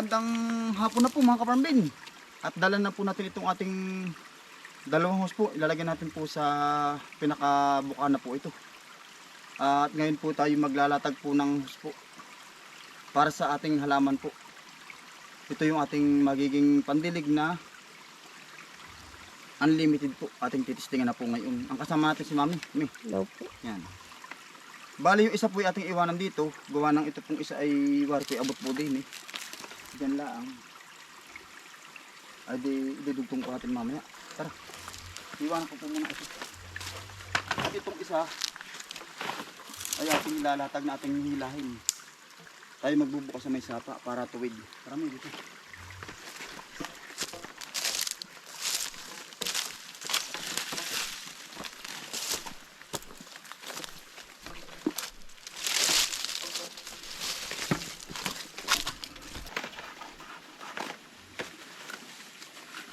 Magandang hapon na po mga kaparambin. At dala na po natin itong ating dalawang hose po. Ilalagay natin po sa pinakabuka na po ito. At ngayon po tayo maglalatag po ng hose po. Para sa ating halaman po. Ito yung ating magiging pandilig na unlimited po. Ating titistingan na po ngayon. Ang kasama natin si Mami. Hello po. Yan. Bali yung isa po yung ating iwanan dito. Gawa ng ito pong isa ay wari ko abot po din eh. Diyan lang. Ay di idudugtong ko natin mamaya. Tara. Iwanan ko po muna ito. At itong isa ay ating ilalatag na ating hilahin. Tayo magbubukas sa may sapa para tuwid. Tara mo dito.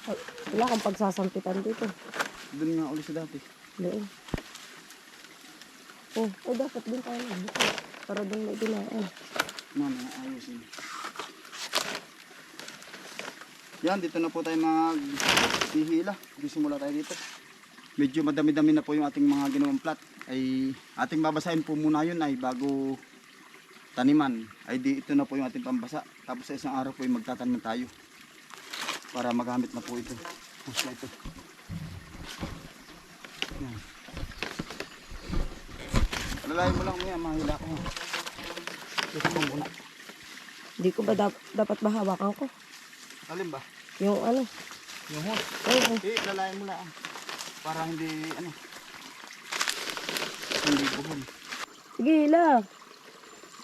Ay, wala kang pagsasampitan dito. Doon nga ulit sa dati. Doon. Oh, oh, dapat din tayo magbuka. Para doon may dinaan. Mamaya ayusin. Yan, dito na po tayo mag hihila. Simula tayo dito. Medyo madami-dami na po yung ating mga ginawang plat. Ay ating babasahin po muna yun ay bago taniman. Ay di ito na po yung ating pambasa. Tapos sa isang araw po yung magtatanim tayo. Para magamit na po ito. Pusa ito. Yan. Alalayan mo lang maya, mahila ko. Ito mo muna. Hindi ko ba dap- dapat ba hawakan ko? Alin ba? Yung ano? Yung hose. Oh, oh. Eh, lalayan mo lang. Para hindi, ano, hindi buhon. Sige, hila.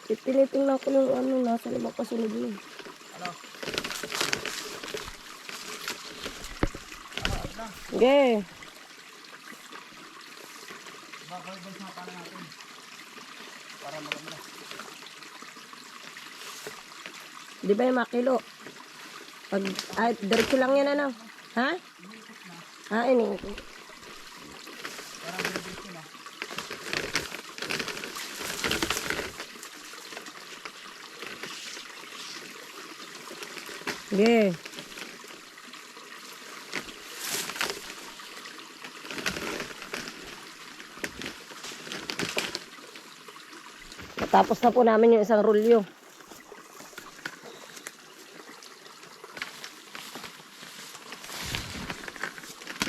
Tinitingnan ko yung ano, nasa limang kasunod mo. Ano? Sige. Bakalbas na pala natin. Para maganda. Di ba yung makilo? Pag, ah, diretso lang yan ano? Ha? Ah, ini. Para maganda na. Sige. Natapos na po namin yung isang rulyo.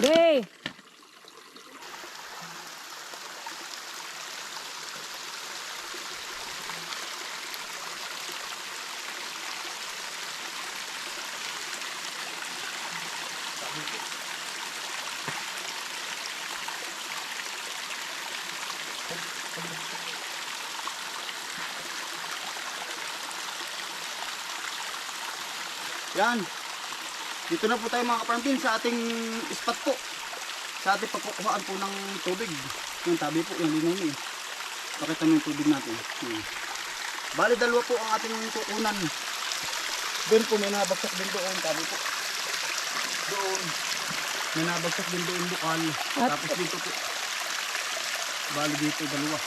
Sige. Yan. Dito na po tayo mga kaparambin sa ating spot po. Sa ating pagkukuhaan po ng tubig. Yung tabi po, yung linaw na eh. Pakita mo yung tubig natin. Hmm. Bali dalawa po ang ating kukunan. Doon po may nabagsak din doon, tabi po. Doon. May nabagsak din doon bukal. At- Tapos dito po. Bali dito dalawa.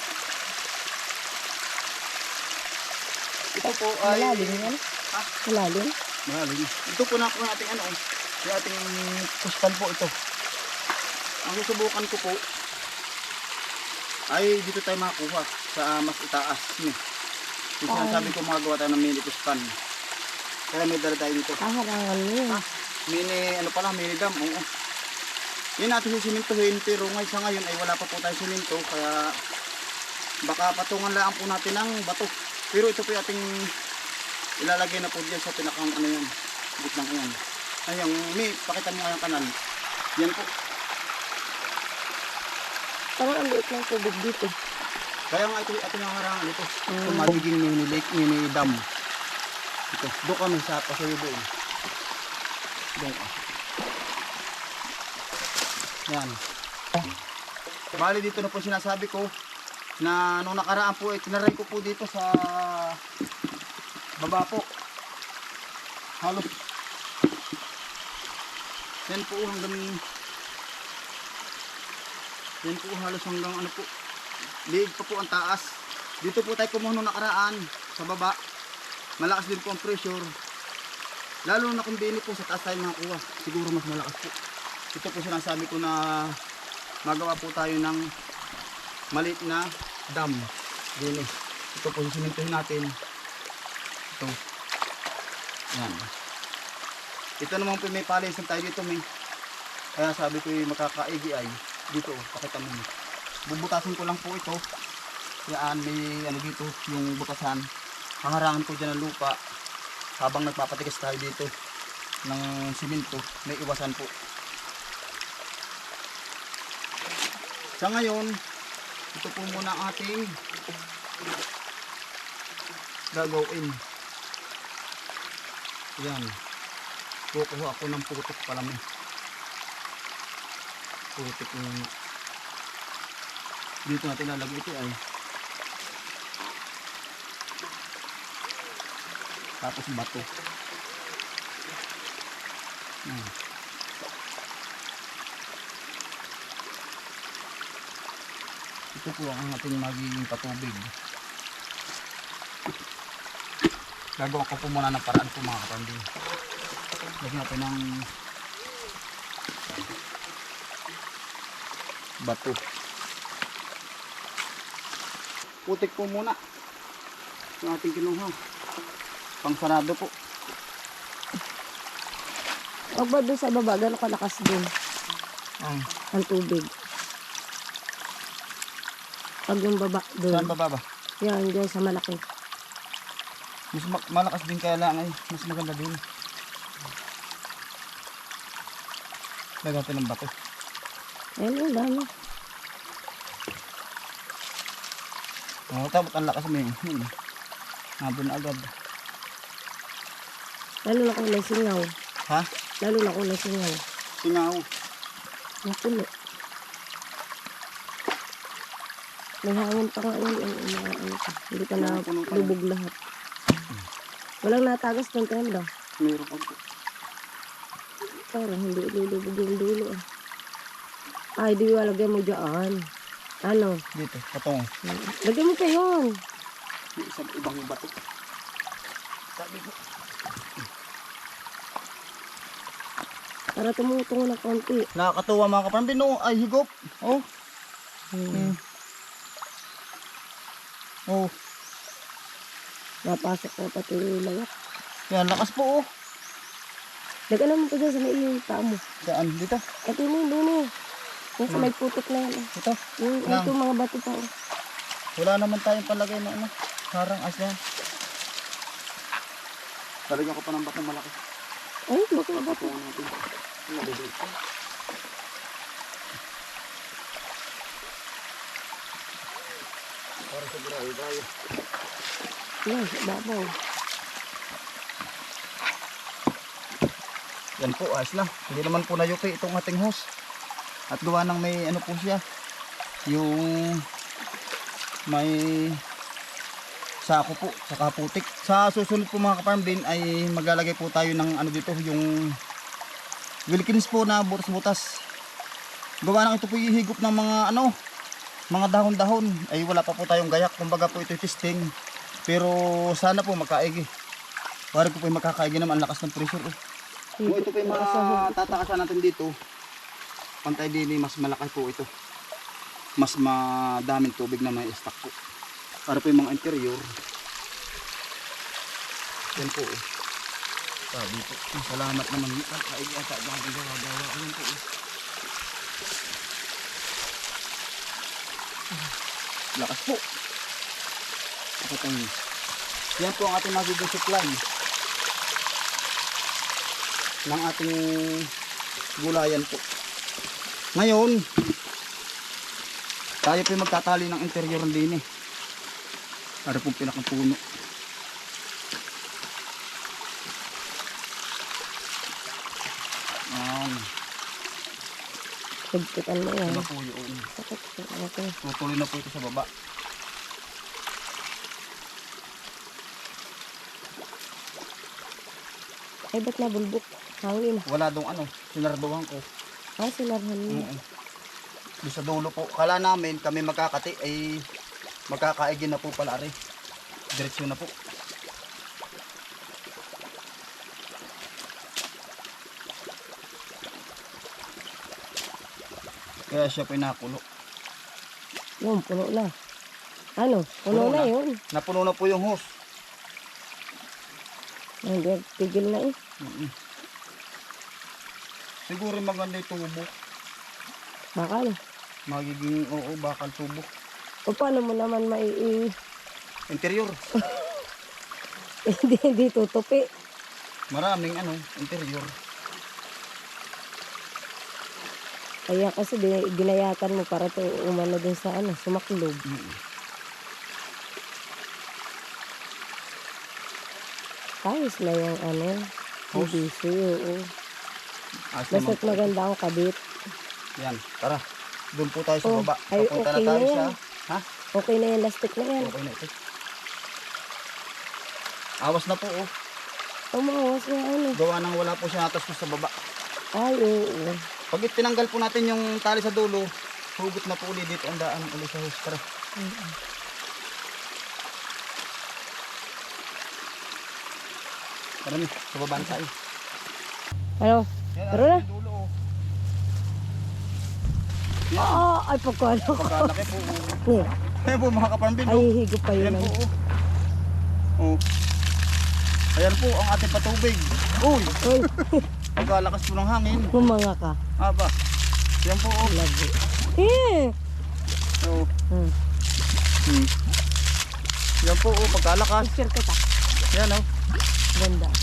Ito po ay... Malalim yan. Ha? Malalim. Malalim. Ito po na po ating ano, eh, yung ating kuspan po ito. Ang susubukan ko po ay dito tayo makakuha sa mas itaas. No? Yung sinasabi ko magawa tayo ng mini kuspan. Kaya may dala tayo dito. Kaharangan mo yun. Mini, ano pala, mini dam. Oo. Yan natin sisimintuhin pero ngayon sa ngayon ay wala pa po tayo siminto kaya baka patungan lang po natin ng bato. Pero ito po yung ating ilalagay na po dyan sa pinakang ano yan. Gitnang yan. Ayun, may pakita mo nga yung kanal. Yan po. Parang ang liit ng tubig dito. Kaya nga ito yung ating harangan ito. Ito Mm. magiging mini lake, mini dam. Ito. Doon kami sa pasuyo doon. Doon ka. Yan. Bali dito na po sinasabi ko na nung nakaraan po ay tinaray ko po dito sa baba po. Halos. Yan po hanggang yan po halos hanggang ano po liig pa po ang taas. Dito po tayo kumuha nung nakaraan sa baba. Malakas din po ang pressure. Lalo na kung dini po sa taas tayo makakuha. Siguro mas malakas po. Ito po sinasabi ko na magawa po tayo ng maliit na dam. Dini. Ito po sisinuntuhin natin. Ito. Yan. Ito naman po may palisan tayo dito may. Kaya sabi ko yung makakaigi ay dito. oh, Pakita mo. Bubutasin ko lang po ito. Yan may ano dito yung butasan. Haharangan ko dyan ng lupa habang nagpapatigas tayo dito ng simento may iwasan po sa ngayon ito po muna ating gagawin yan. Kukuha ako ng putok pala may putok muna dito natin lalagay ito ay. Tapos bato. Hmm. ito po ang ating magiging patubig gagawa ko po muna ng paraan po mga kapanding lagyan natin ng bato putik po muna yung ating kinuha pang sarado po Huwag ba doon sa baba, gano'n kalakas din ang ang tubig. Pag yung baba doon. saan baba ba? Yan, dyan sa malaki. Mas ma- malakas din kaya lang ay mas maganda din lagyan natin ng bato Ayun, dami. oh, tapos ang lakas mo yun yun nandun agad Lalo na kulay singaw. ha? Lalo na kulay singaw. singaw Mapulo. May hangin pa nga yun. Ano. Hindi pa na lubog lahat. Walang natagas ng tenda. mayroon pa po Parang hindi lulubog yung dulo. ah. Ay, di walagyan mo dyan. Ano? dito patong Lagyan mo pa yun. isang ibang bato sabi ko Para tumutong ng konti. nakakatuwa mga kapambin no ay higop oh Hmm. oh Napasok ko pati yung lawak. yan lakas po oh Lagyan mo pa dyan sa may iyong paa mo. saan dito Ito mo, doon eh. Yung sa may putok na yan. eh. ito Yung, Lang. ito mga bato pa. oh. wala naman tayong palagay na ano harang as yan talagyan ko pa ng batong malaki Ay, bato, bato. Patuwa natin. Pa. Para sa gulay tayo. Yan, sa babaw. Yan po, ayos na. Hindi naman po nayuki itong ating hose. At gawa ng may ano po siya. Yung may sako po, saka putik. Sa susunod po mga kaparm bin ay maglalagay po tayo ng ano dito, yung Wilkins po na butas-butas. Gawa ng ito po ihigop ng mga ano, mga dahon-dahon. Ay wala pa po tayong gayak. Kumbaga po ito testing. Pero sana po makaigi. Para ko po yung makakaigi naman ang lakas ng pressure. Oh. Kung ito po yung mga tatakasan natin dito, pantay din mas malaki po ito. Mas madaming tubig na may stock po. Para po yung mga interior. Yan po. oh. Sabi po. Salamat naman. Kaig ata dahil gawa-gawa. Yan po. oh. Lakas po. Kapatang. Yan po ang ating magiging supply ng ating gulayan po. Ngayon, tayo po magtatali ng interior din eh. Para po pinakapuno. Um, Pagkitan mo yan. iba po yun. Sakit. Okay. Tutuloy na po ito sa baba. Ay, ba't nabulbok? Hangin. Wala dong ano, sinarduhan ko. Ah, sinarduhan mo. Mm-mm. Sa dulo po. Kala namin kami magkakati ay magkakaigin na po pala ari. Diretsyo na po. Kaya siya pinakulo. Yun, puno na. Ano? Puno, puno na, na yun. Napuno na po yung hose. Hindi, tigil na eh. Mm-mm. Siguro maganda yung tubo. Bakal. Magiging, oo, bakal tubo. O paano mo naman mai... Interior. Hindi, hindi tutupi. Maraming ano, interior. Kaya kasi ginayatan mo para to umano din sa ano, sumaklog. Mm-mm. Ayos na yung ano, Hose? PVC, oo. Ayos naman Basta't po. maganda ang kabit. Yan, tara. Doon po tayo sa Oh, baba. ay, Papunta okay na tayo na sa... yan. Ha? Okay na yung lastik na yan. Okay na ito. Awas na po oh. Umawas na ano. Gawa nang wala po siya natas sa baba. Ay, oo. Pag tinanggal po natin yung tali sa dulo, hugot na po ulit dito ang daan ulit sa hose. Tara. Baba na tayo. Ano? Tara na. oh. Ah, ay pagkano ko. pagkalaki po. oh. Ayan po mga kapambin. ay oh. higop pa yun. Ayan po ano. oh. Oh. Ayan po ang ating patubig. Uy, Uy, pagkalakas po ng hangin. humanga ka. Aba. Yan po oh. Love it. Eh! Oh. Hmm. Hmm. Yan po oh, pagkalakas. Picture kita. Yan oh. Ganda.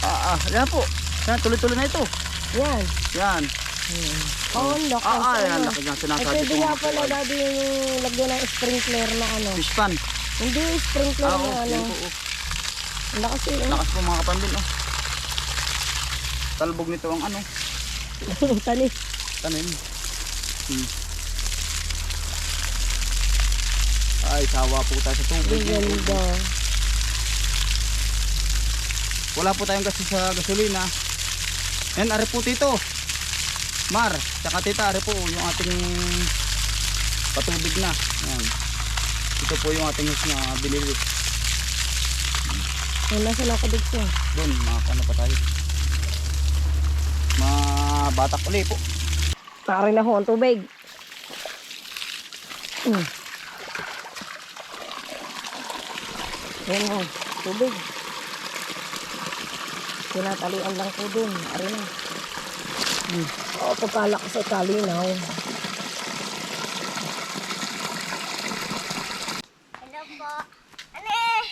Ah, ah, yan po. Yan, tuloy-tuloy na ito. Yan. Yan. Oh, lakas. Ah, ah, yan, ano. laki nga Ay, sinasabi pwede ko. nga pala dati yung lagyan ng sprinkler na ano. Fish pan. Hindi yung sprinkler Ah, na oh, ano. oh. Ang lakas yun. Lakas po mga kapambin oh. Talbog nito ang ano, Oh. Tani. tanim. Hmm. Ay, sawa po tayo sa tubig. Ang ganda. Wala po tayong gasto sa gasolina. Yan, ari po tito. Mar, tsaka tita, ari po yung ating patubig na. Yan. Ito po yung ating hus na binili. Yung nasa nakadugso. Doon, makakano pa tayo. Mabatak uli po. Pakarin ako ang tubig. Hmm. Yan o, tubig. Tinatalian lang po dun. Ari na. Hmm. Oo, pagkalakas ay kalinaw. Hello po. Ano eh?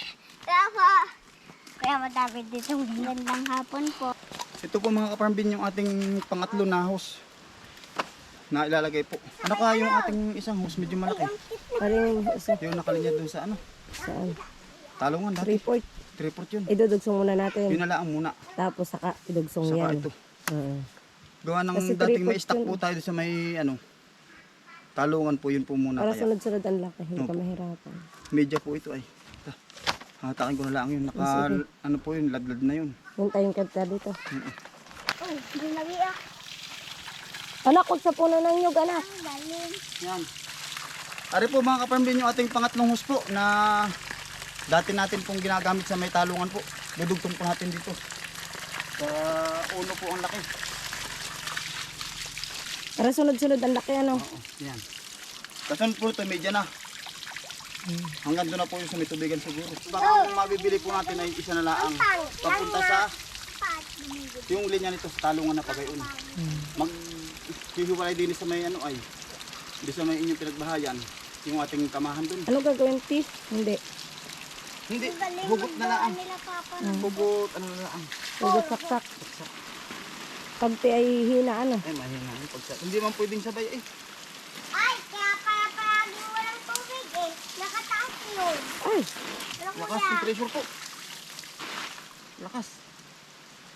Kaya po. Kaya madami dito magandang hapon po. Ito po mga kaparambin yung ating pangatlo na hose na ilalagay po. Ano kaya yung ating isang hose medyo malaki? Ari yung isa. Yung nakalinya dun sa ano? Saan? Talungan dati. Report. Triport yun. Idudugsong muna Yun natin. na lang muna. Tapos saka idugsong Saka yan. ito. Oo. Gawa ng Kasi dating may tripod stock yun. po tayo sa may ano. Talungan po yun po muna Para sunod-sunod ang laki. Hindi ka Opo. mahirapan. Media po ito ay. Hatakin ko na lang yun. Naka, Sige. ano po yun, ladlad na yun. Yung tayong kanta dito. Oh, ginagi ah. Anak, huwag sa puno ng nyug, anak. Yan. Ari po mga kaparambin yung ating pangatlong hose po na dati natin pong ginagamit sa may talungan po. Dudugtong po natin dito. Sa uno po ang laki. Para sunod-sunod ang laki, ano? Oo, yan. Kasan po ito, medya na. Hanggang doon na po yung sa may tubigan siguro. Baka ang mabibili po natin ay isa na laang papunta sa yung linya nito sa talungan na pagayon. Mag hihiwalay din sa may ano ay di sa may inyong pinagbahayan yung ating kamahan doon. Ano gagawin, Tiff? Hindi. Hindi, hugot na lang. papa. Hugot, ano na lang. Hugot saksak. Pag ti ay hina, ano? Ay, mahina yung pagsa. Hindi man pwedeng sabay eh. Ay, kaya pala palagi walang tubig eh. Nakataas yun. Ay, Ano Lakas yung pressure po. Lakas.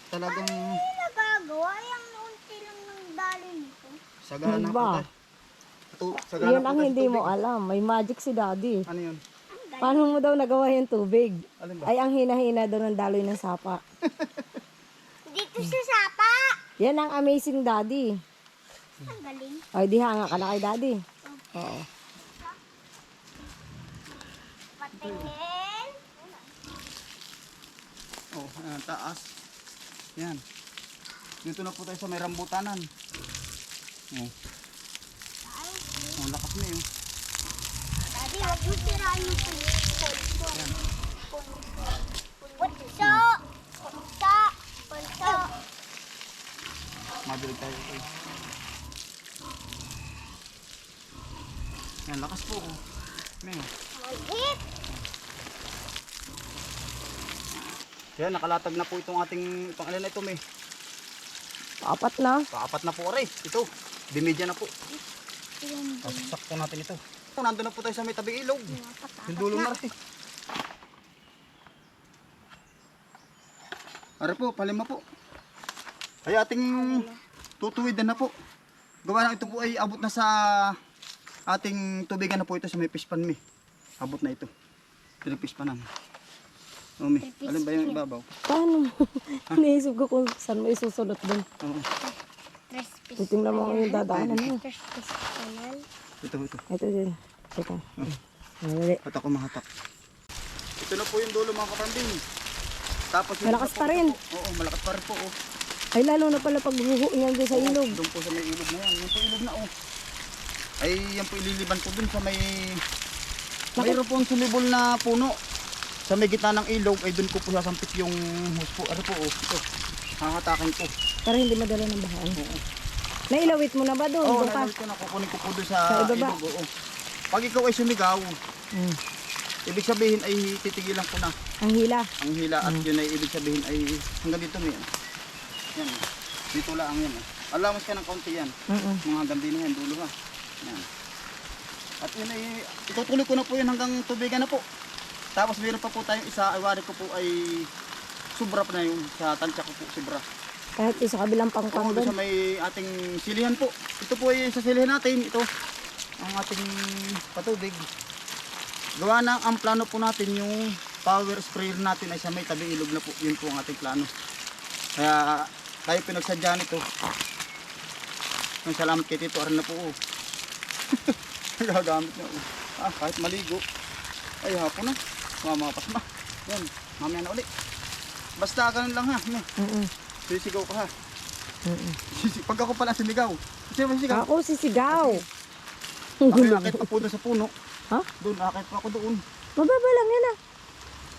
Talagang Ano nagagawa? Yung unti lang ng dali nito. sagana Ano po ba? tayo. Ito, sagana yun po ang hindi mo tubig. alam. May magic si daddy. Ano yun? Paano mo daw nagawa yung tubig? Ay, ang hina-hina daw ng daloy ng sapa. Dito sa sapa. Yan ang amazing daddy. Ang galing. Ay, di hanga ka na kay daddy. Oo. Patingin. Oh, ayan, taas. Yan. Dito na po tayo sa may rambutanan. Oh. na yun. Huwag mo sirain yung punso. Punso! Punso! Punso! Mabilig tayo ito. Yan, lakas po. Oh. May, oh. Malit! Yan, nakalatag na po itong ating pangalan na ito, may. Apat na. Paapat na po, aray. Ito, dimedya na po. Pasaksak po natin ito. Nandun na po tayo sa may tabing ilog. Yung dulo na rin. Ara po, palima po. Ay ating tutuwidan na po. Gawa na ito po ay abot na sa ating tubigan na po ito sa may pispan mi. Abot na ito. Pinapispanan. O mi, alin ba yung ibabaw? Paano? Naisip ko kung saan mo isusulot dun. Oo. Titingnan mo yung dadaanan mo. Tres Ito, ito. Ito din. Ito. Madali. At ako mahatak. Ito na po yung dulo mga kapambing. Tapos yung Malakas pa rin. Po, oo, malakas pa rin po. Oh. Ay, lalo na pala pag huhu niyan doon sa ilog. Doon po sa may ilog na yan. Yung po ilog na oh. Ay yan po ililiban po dun sa may... Mayroon po sumibol na puno. Sa may gitna ng ilog ay doon ko po sasampit yung hose po. Ano po oh. Ito. Hahatakin po. Para hindi madala ng bahaan. Nailawit mo na ba doon? Oo, oh, nalawit ko na. Kukunin ko po doon sa, Sa ibaba? ilog. Oo. Pag ikaw ay sumigaw, Hmm. ibig sabihin ay titigilan ko na. Ang hila. ang hila at yun ay ibig sabihin ay hanggang dito may yan dito lang yan eh. allowance ka ng kaunti yan Mm-mm. mga hanggang din yan dulo ha yan at yun ay itutuloy ko na po yun hanggang tubigan na po tapos meron pa po tayong isa ay wari ko po ay sobra pa na yung sa tansya ko po sobra Kahit isa kabilang pangpang Oo, doon sa may ating silihan po. Ito po ay sa silihan natin. Ito ang ating patubig. Gawa na ang plano po natin yung power sprayer natin ay sa may tabi ilog na po. Yun po ang ating plano. Kaya tayo pinagsadya nito. Salamat kay Tito Aran na po oh. gagamit na oh. ah kahit maligo. Ay hapon na. Mamapas na. Yan mamaya na ulit. Basta ganun lang ha. May, Mm-mm. Sisigaw ka ha Mm-mm. Sisi- pag ako pala sinigaw sino ba sisigaw Ako sisigaw. ako akit pa po doon sa puno Ha? doon akit pa ako doon Mababa lang yan ah.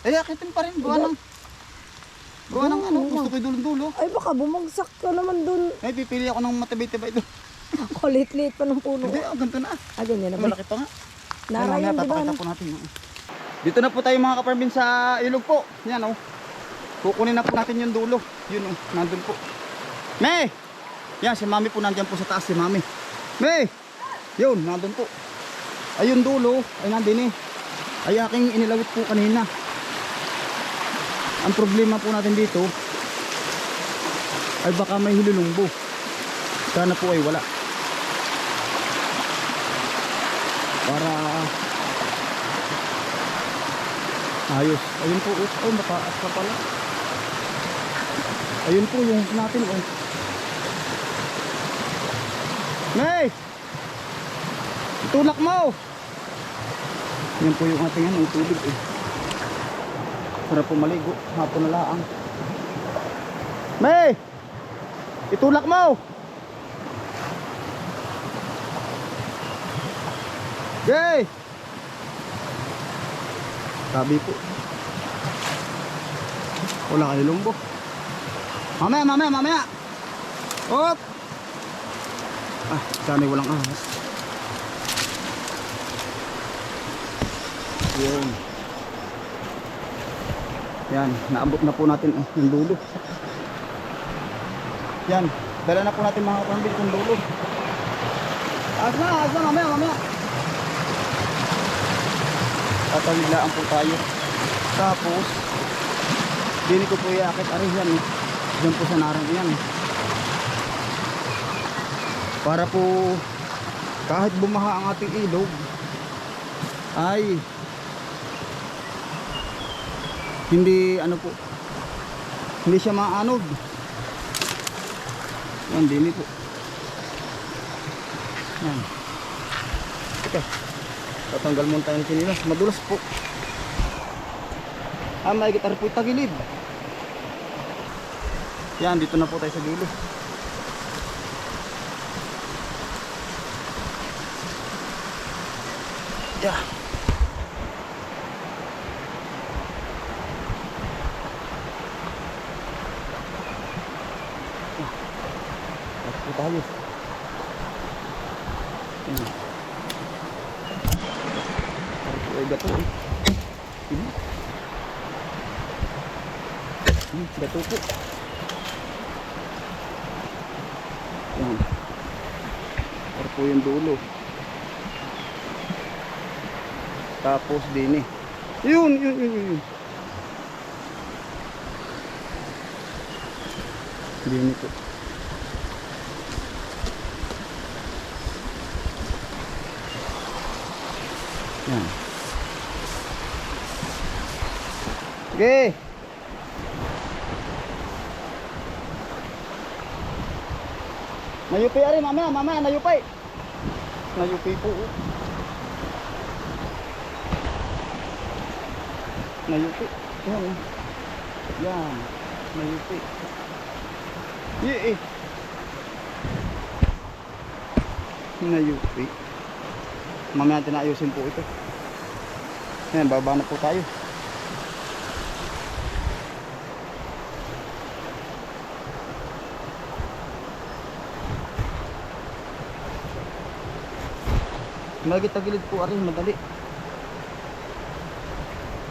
eh akitin pa rin gawa ng gawa ng ano gusto ko yung dulo-dulo Ay baka bumagsak ka naman doon. ay pipili ako ng matabi-tabay doon Kulit-lit pa ng puno. hindi oh, ganito na Ah, ganyan na ba? malaki pa nga Nara Ay, yun, mamaya di ba? papakita ano? po natin yun. Dito na po tayo mga kaparmin sa ilog po. Yan oh. Kukunin na po natin yung dulo. Yun oh, nandun po. May! Yan, si mami po nandyan po sa taas si mami. May! Yun, nandun po. Ayun dulo, ay nandun eh. Ay aking inilawit po kanina. Ang problema po natin dito, ay baka may hilulungbo. Sana po ay wala. para ayos ayun po oh mataas pa pala ayun po yung natin oh. May itulak mo! Yan po yung ating ano, tubig eh. Sarap po maligo hapon na laang May itulak mo! Yay! Sabi po. Wala kayo lumbo. Mamaya, mamaya, mamaya. Op! Ah, sana'y walang ahas. Yun. Yan, naabot na po natin oh, yung dulo. Yan, dala na po natin mga kapambili yung dulo. Ahas na, ahas na, mamaya, mamaya. Tatawidlaan po tayo. Tapos, dini ko po iakit ari yan. eh. Diyan po sa narang yan. eh. Para po kahit bumaha ang ating ilog ay hindi ano po hindi siya maanog yan dini po yan ito Tatanggal muna tayo ng sinilas. Madulas po. Ah, may gitar po tagilid. Yan, dito na po tayo sa dulo. Yeah. Tapos po tayo. Ayan. Parang ay gato eh. Hmm. Ayan. Parang po yung dulo. Tapos din eh. Yun, yun, yun, yun. Din po. Yan. Sige. Nayupi ari mamaya, mamaya nayupi. Nayupi po. oh. Nayupi. Yan. oh. Yan. Nayupi. Ye eh. Nayupi. Mamaya natin ayusin po ito. Yan, baba na po tayo. Magitagilid po ari, madali.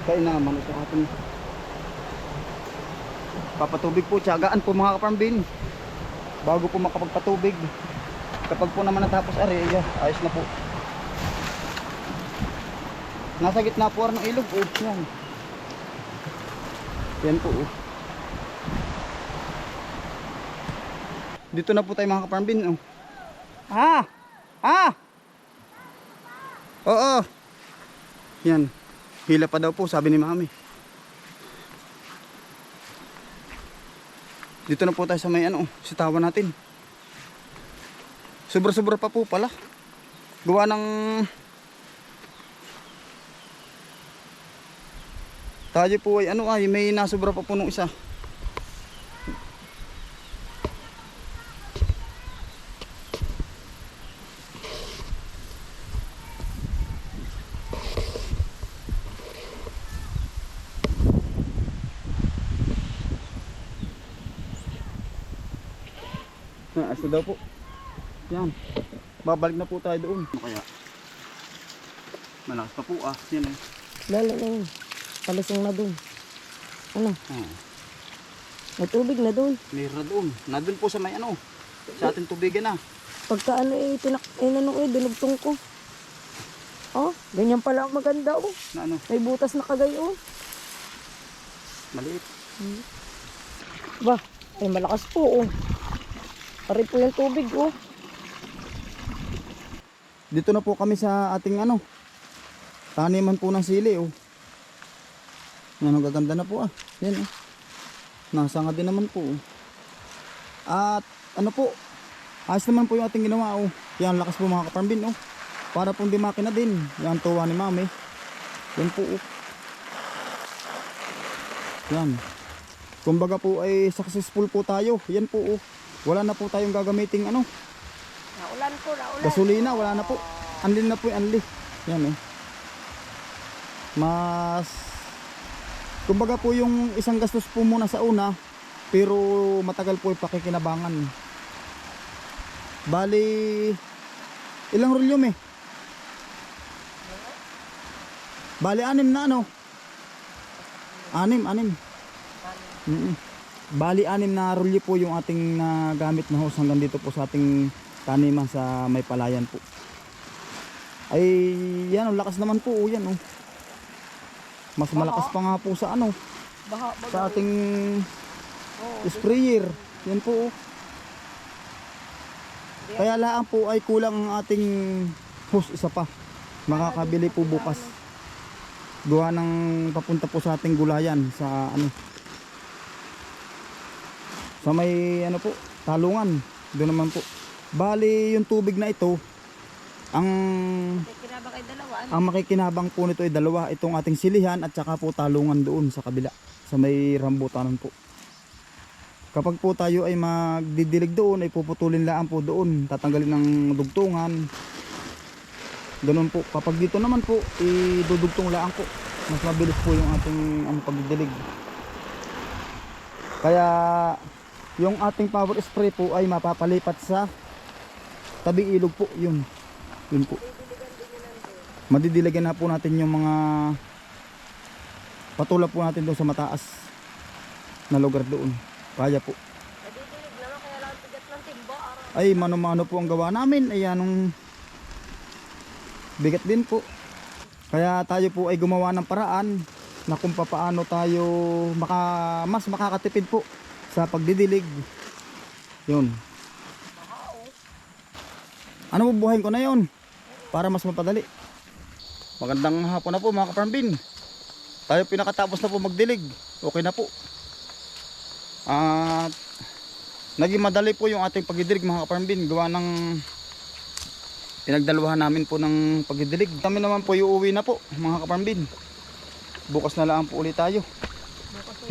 Kaya naman ito ating papatubig po, tiyagaan po mga kaparambin. Bago po makapagpatubig. Kapag po naman natapos ari, ay, ayos na po. Nasa gitna po ng ilog, oh, yan. Yan po, oh. Dito na po tayo mga kaparambin, oh. Ah! Ah! Oo. Yan. Hila pa daw po, sabi ni mami. Dito na po tayo sa may ano, sitawan natin. Sobra-sobra pa po pala. Gawa ng... Tayo po ay ano ay, may nasobra pa po nung isa. Ah, asa daw po. Yan. Babalik na po tayo doon. Ano Kaya. Malakas pa po ah. Yan eh. Lalo na yun. Palasong na dun. Ano? Oh. May tubig na dun. Meron doon. Nandun po sa may ano. Sa ating tubigan na. Pagka ano eh, tinak, eh, ano eh, dinugtong ko. Oh, ganyan pala ang maganda oh. Na ano. May butas na kagay oh. Maliit. Ba, ay malakas po oh. Pari po yung tubig oh. Dito na po kami sa ating ano. Taniman po ng sili oh. Ano gaganda na po ah. Yan oh. Nasanga din naman po oh. At ano po. Ayos naman po yung ating ginawa oh. Yan lakas po mga kaparmbin oh. Para pong di makina din. Yan tuwa ni mami. Yan po oh. Yan. Kumbaga po ay successful po tayo. Yan po oh. Wala na po tayong gagamiting ano. Naulan po, naulan. Gasolina, wala na po. Anli na po yung anli. Yan eh. Mas... Kumbaga po yung isang gastos po muna sa una, pero matagal po yung pakikinabangan. Bali, ilang rolyom eh? Bali, anim na ano? Anim, anim. Mm Bali, anim na rolyo po yung ating nagamit na hose hanggang dito po sa ating taniman sa may palayan po. Ay, yan, ang lakas naman po, oh, yan, oh. Mas malakas pa nga po sa ano, Baha, baga. sa ating sprayer. Yan po, oh. Kaya laan po ay kulang ang ating hose isa pa. Makakabili po bukas. Gawa ng papunta po sa ating gulayan sa ano. Sa may ano po, talungan. Doon naman po. Bali yung tubig na ito, ang Kinaba kay dalawa. ano? ang makikinabang po nito ay dalawa, itong ating silihan at saka po talungan doon sa kabila, sa may rambutanan po. Kapag po tayo ay magdidilig doon, ay puputulin lang po doon, tatanggalin ng dugtungan. Ganun po. Kapag dito naman po, idudugtong lang po. Mas mabilis po yung ating ano, pagdidilig. Kaya yung ating power spray po ay mapapalipat sa tabing ilog po. Yun. Yun po. Madidiligan na po natin yung mga patulap po natin doon sa mataas na lugar doon. Kaya po. Araw. Ay, mano-mano po ang gawa namin. Ay, anong bigat din po. Kaya tayo po ay gumawa ng paraan na kung paano tayo maka, mas makakatipid po sa pagdidilig. Yun. Ano bubuhayin ko na yon para mas mapadali. Magandang hapon na po mga kaparambin. Tayo pinakatapos na po magdilig. Okay na po. At naging madali po yung ating pagdidilig mga kaparambin gawa ng pinagdalawahan namin po ng pagdidilig kami naman po uuwi na po mga kaparambin bukas na lang po ulit tayo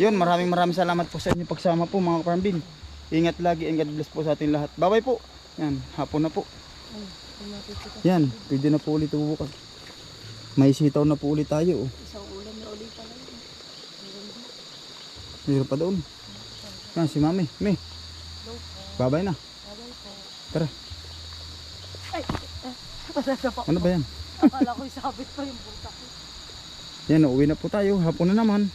yun maraming maraming salamat po sa inyong pagsama po mga kaparambin ingat lagi and God bless po sa ating lahat bye bye po yan hapon na po yan pwede na po ulit bukas may sitaw na po ulit tayo oh. Isang ulam na ulit pala. Mayroon pa doon. Yan, si mami. May. Babay na. Tara. Ano ba yan? Akala ko isabit pa yung buta ko. Yan, uwi na po tayo. Hapon na naman.